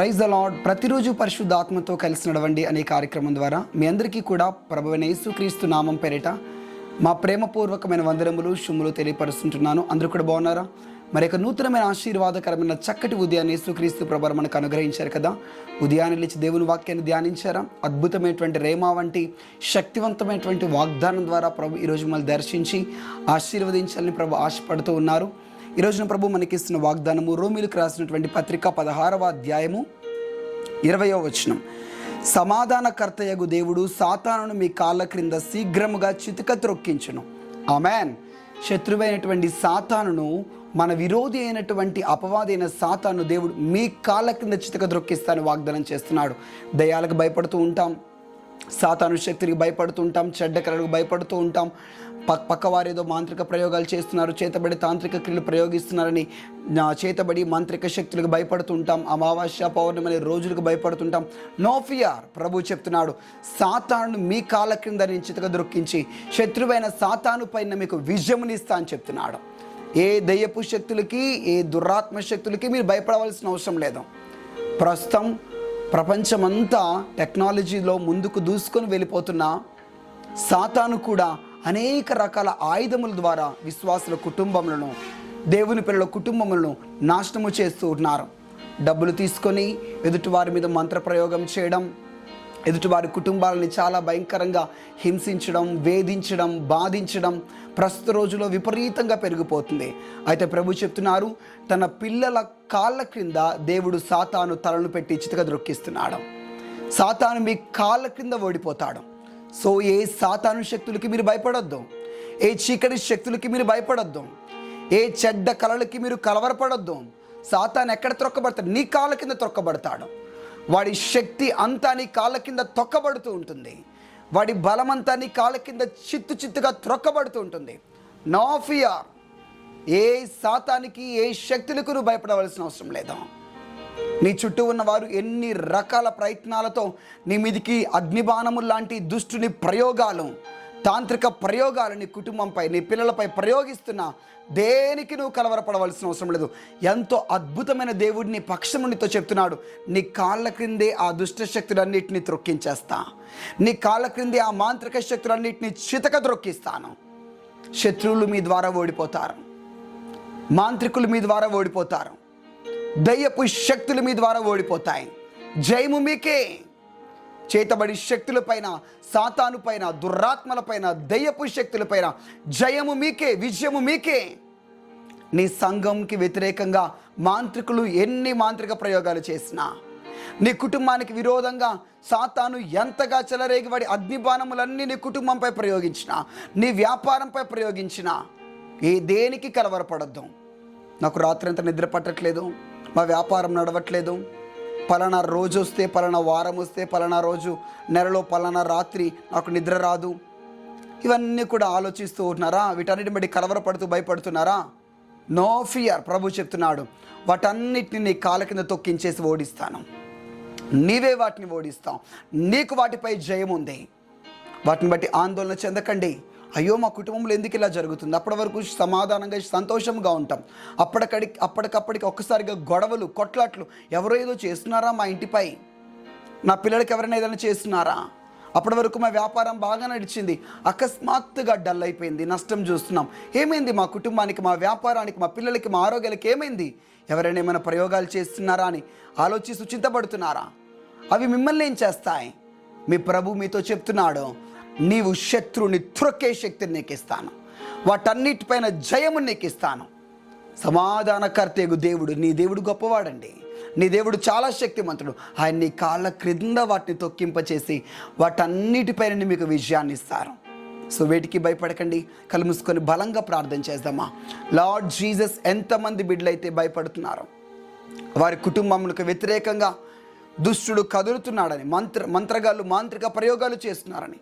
Praise the lord ప్రతిరోజు పరిశుద్ధ ఆత్మతో కలిసి నడవండి అనే కార్యక్రమం ద్వారా మీ అందరికీ కూడా ప్రభువైన యేసుక్రీస్తు నామం పేరిట మా ప్రేమపూర్వకమైన వందరములు శుములు తెలియపరుస్తుంటున్నాను. అందరూ కూడా బాగున్నారా? మరి యొక్క నూతనమైన ఆశీర్వాదకరమైన చక్కటి ఉదయాన్ని యేసుక్రీస్తు ప్రభు మనకు అనుగ్రహించారు కదా. ఉదయాన్నే లేచి దేవుని వాక్యాన్ని ధ్యానించారా? అద్భుతమైనటువంటి రేమా వంటి శక్తివంతమైనటువంటి వాగ్దానం ద్వారా ప్రభు ఈరోజు మళ్ళీ దర్శించి ఆశీర్వదించాలని ప్రభు ఆశపడుతూ ఉన్నారు. ఈ రోజున ప్రభు మనకిస్తున్న వాగ్దానము రోమిలకు రాసినటువంటి పత్రిక పదహారవ అధ్యాయము ఇరవయో వచనం. సమాధానకర్తయగు దేవుడు సాతానును మీ కాళ్ళ క్రింద శీఘ్రముగా చితిక త్రొక్కించును. ఆమెన్. శత్రువైనటువంటి సాతానును మన విరోధి అయినటువంటి అపవాదైన సాతాను దేవుడు మీ కాళ్ళ క్రింద చితక ద్రొక్కిస్తాను వాగ్దానం చేస్తున్నాడు. దయాలకు భయపడుతూ ఉంటాం. సాతాను శక్తికి భయపడుతూ ఉంటాం చెడ్డ కళలకు భయపడుతూ ఉంటాం పక్క పక్కవారు ఏదో మాంత్రిక ప్రయోగాలు చేస్తున్నారు చేతబడి తాంత్రిక క్రియలు ప్రయోగిస్తున్నారని నా చేతబడి మాంత్రిక శక్తులకు భయపడుతూ ఉంటాం అమావాస్య పౌర్ణమి రోజులకు భయపడుతుంటాం. నో ఫియర్ ప్రభు చెప్తున్నాడు. సాతాను మీ కాళ్ళ క్రింద నిశ్చితగా దొరికించి శత్రువైన సాతాను పైన మీకు విజయమునిస్తా అని చెప్తున్నాడు. ఏ దయ్యపు శక్తులకి ఏ దురాత్మ శక్తులకి మీరు భయపడవలసిన అవసరం లేదు. ప్రస్తుతం ప్రపంచమంతా టెక్నాలజీలో ముందుకు దూసుకొని వెళ్ళిపోతున్న సాతాను కూడా అనేక రకాల ఆయుధముల ద్వారా విశ్వాసుల కుటుంబములను దేవుని పిల్లల కుటుంబములను నాశనము చేస్తూ ఉన్నారు. డబ్బులు తీసుకొని ఎదుటివారి మీద మంత్రప్రయోగం చేయడం ఎదుటివారి కుటుంబాలని చాలా భయంకరంగా హింసించడం వేధించడం బాధించడం ప్రస్తుత రోజుల్లో విపరీతంగా పెరిగిపోతుంది. అయితే ప్రభు చెప్తున్నారు తన పిల్లల కాళ్ళ క్రింద దేవుడు సాతాను తలను పెట్టి చితక దొరికిస్తున్నాడు సాతాను మీ కాళ్ళ క్రింద ఓడిపోతాడు. సో ఏ సాతాను శక్తులకి మీరు భయపడొద్దు. ఏ చీకటి శక్తులకి మీరు భయపడొద్దు. ఏ చెడ్డ కళలకి మీరు కలవరపడొద్దు. సాతాను ఎక్కడ త్రొక్కబడతాడు? నీ కాళ్ళ కింద త్రొక్కబడతాడు. వాడి శక్తి అంతా నీ కాళ్ళ కింద తొక్కబడుతూ ఉంటుంది. వాడి బలమంతా నీ కాళ్ళ కింద చిత్తు చిత్తుగా త్రొక్కబడుతూ ఉంటుంది. నో ఫియర్ ఏ శాతానికి ఏ శక్తులకు నువ్వు భయపడవలసిన అవసరం లేదు. నీ చుట్టూ ఉన్నవారు ఎన్ని రకాల ప్రయత్నాలతో నీ మీదికి అగ్నిబాణము లాంటి దుష్టుని ప్రయోగాలు తాంత్రిక ప్రయోగాలు నీ కుటుంబంపై నీ పిల్లలపై ప్రయోగిస్తున్నా దేనికి నువ్వు కలవరపడవలసిన అవసరం లేదు. ఎంతో అద్భుతమైన దేవుడిని పక్షం నీతో చెప్తున్నాడు. నీ కాళ్ళ క్రిందే ఆ దుష్ట శక్తులన్నింటినీ త్రొక్కించేస్తా. నీ కాళ్ళ క్రిందే ఆ మాంత్రిక శక్తులన్నిటిని చితక త్రొక్కిస్తాను. శత్రువులు మీ ద్వారా ఓడిపోతారు. మాంత్రికులు మీ ద్వారా ఓడిపోతారు. దయ్యపు శక్తులు మీ ద్వారా ఓడిపోతాయి. జయము మీకే. చేతబడి శక్తులపైన సాతాను పైన దురాత్మలపైన దయ్యపు శక్తులపైన జయము మీకే విజయము మీకే. నీ సంఘంకి వ్యతిరేకంగా మాంత్రికులు ఎన్ని మాంత్రిక ప్రయోగాలు చేసినా నీ కుటుంబానికి విరోధంగా సాతాను ఎంతగా చెలరేగిబడి అగ్నిబాణములన్నీ నీ కుటుంబంపై ప్రయోగించిన నీ వ్యాపారంపై ప్రయోగించిన ఏ దేనికి కలవరపడద్దు. నాకు రాత్రంతా నిద్ర పట్టట్లేదు మా వ్యాపారం నడవట్లేదు పలానా రోజు వస్తే పలానా వారం వస్తే పలానా రోజు నెలలో పలానా రాత్రి నాకు నిద్ర రాదు. ఇవన్నీ కూడా ఆలోచిస్తూ ఉంటున్నారా? వీటన్నిటిని బట్టి కలవరపడుతూ భయపడుతున్నారా? నో ఫియర్ ప్రభు చెప్తున్నాడు. వాటన్నిటిని నీ కాళ్ళ కింద తొక్కించేసి ఓడిస్తాను. నీవే వాటిని ఓడిస్తావు. నీకు వాటిపై జయం ఉంది వాటిని బట్టి ఆందోళన చెందకండి. అయ్యో మా కుటుంబంలో ఎందుకు ఇలా జరుగుతుంది? అప్పటి వరకు సమాధానంగా సంతోషంగా ఉంటాం. అప్పటికడి అప్పటికప్పటికి ఒక్కసారిగా గొడవలు కొట్లాట్లు ఎవరో ఏదో చేస్తున్నారా మా ఇంటిపై? నా పిల్లలకి ఎవరైనా ఏదైనా చేస్తున్నారా? అప్పటి వరకు మా వ్యాపారం బాగా నడిచింది. అకస్మాత్తుగా డల్ అయిపోయింది. నష్టం చూస్తున్నాం. ఏమైంది? మా కుటుంబానికి మా వ్యాపారానికి మా పిల్లలకి మా ఆరోగ్యాలకి ఏమైంది? ఎవరైనా ఏమైనా ప్రయోగాలు చేస్తున్నారా అని ఆలోచిస్తూ చింతపడుతున్నారా? అవి మిమ్మల్ని ఏం చేస్తాయి? మీ ప్రభు మీతో చెప్తున్నాడు. నీవు శత్రువుని త్రొక్కే శక్తిని నీకు ఇస్తాను వాటన్నిటిపైన జయము నీకు ఇస్తాను సమాధానకర్తేగు దేవుడు నీ దేవుడు గొప్పవాడండి. నీ దేవుడు చాలా శక్తిమంతుడు. ఆయన నీ కాళ్ళ క్రింద వాటిని తొక్కింపచేసి వాటన్నిటిపైన మీకు విజయాన్ని ఇస్తారు. సో వేటికి భయపడకండి. కలుముసుకొని బలంగా ప్రార్థన చేద్దామా? లార్డ్ జీసస్ ఎంతమంది బిడ్డలైతే భయపడుతున్నారో? వారి కుటుంబములకు వ్యతిరేకంగా దుష్టుడు కదులుతున్నాడని మంత్ర మంత్రగాళ్ళు మాంత్రిక ప్రయోగాలు చేస్తున్నారని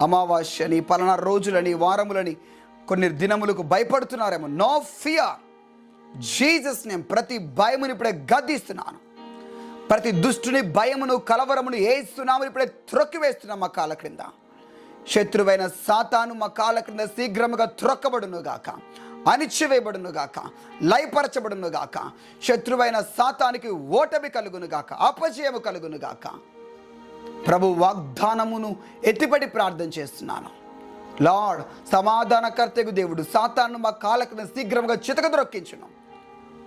అమావాస్యని పలానా రోజులని వారములని కొన్ని దినములకు భయపడుతున్నారేమో. నో ఫియర్ జీసస్ నేను ప్రతి భయముని ఇప్పుడే గద్దిస్తున్నాను. ప్రతి దుష్టుని భయమును కలవరమును ఏస్తున్నాము ఇప్పుడే త్రొక్కివేస్తున్నాం మా కాళ్ళ క్రింద. శత్రువైన సాతాను మా కాళ్ళ క్రింద శీఘ్రముగా త్రొక్కబడునుగాక. అణిచివేయబడునుగాక. లయపరచబడునుగాక. లయపరచబడును గాక శత్రువైన సాతానికి ఓటమి కలుగునుగాక. అపజయము కలుగును గాక ప్రభు వాగ్దానమును ఎత్తిపడి ప్రార్థన చేస్తున్నాను. లార్డ్ సమాధానకర్తకు దేవుడు సాతాను మా కాళ్ళ కింద శీఘ్రంగా చితక దొరక్కించును.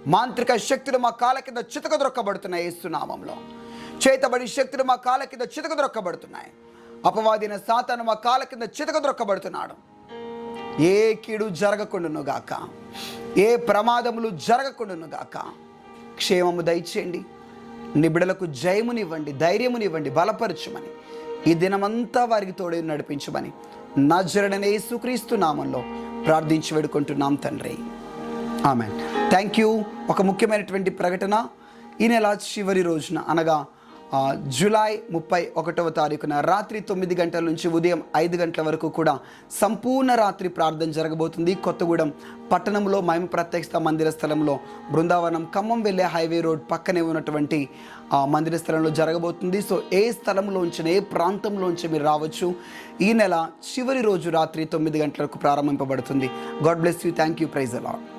మాంత్రిక శక్తులు మా కాళ్ళ కింద చితక దొరక్కబడుతున్నాయి ఏసునామంలో చేతబడి శక్తులు మా కాళ్ళ కింద చితక దొరక్కబడుతున్నాయి అపవాదిన సాతాను మా కాళ్ళ కింద చితక దొరక్కబడుతున్నాడు ఏ కీడు జరగకుండాను గాక ఏ ప్రమాదములు జరగకుండాను గాక క్షేమము దయచేయండి. నిబిడలకు జయమునివ్వండి ధైర్యమునివ్వండి బలపరచమని. ఈ దినమంతా వారికి తోడే నడిపించమని. నజరడనే యేసుక్రీస్తు నామంలో ప్రార్థించి వేడుకుంటున్నాం తండ్రి. ఆమె థ్యాంక్ యూ. ఒక ముఖ్యమైనటువంటి ప్రకటన ఈ నెల చివరి రోజున అనగా జూలై ముప్పై ఒకటవ తారీఖున రాత్రి తొమ్మిది గంటల నుంచి ఉదయం ఐదు గంటల వరకు కూడా సంపూర్ణ రాత్రి ప్రార్థన జరగబోతుంది. కొత్తగూడెం పట్టణంలో మహిమ ప్రత్యక్ష మందిర స్థలంలో బృందావనం ఖమ్మం వెళ్ళే హైవే రోడ్ పక్కనే ఉన్నటువంటి మందిర స్థలంలో జరగబోతుంది. సో ఏ స్థలంలోంచి ఏ ప్రాంతంలోంచి మీరు రావచ్చు. ఈ నెల చివరి రోజు రాత్రి తొమ్మిది గంటలకు ప్రారంభింపబడుతుంది. God bless you. Thank you. Praise అలాడ్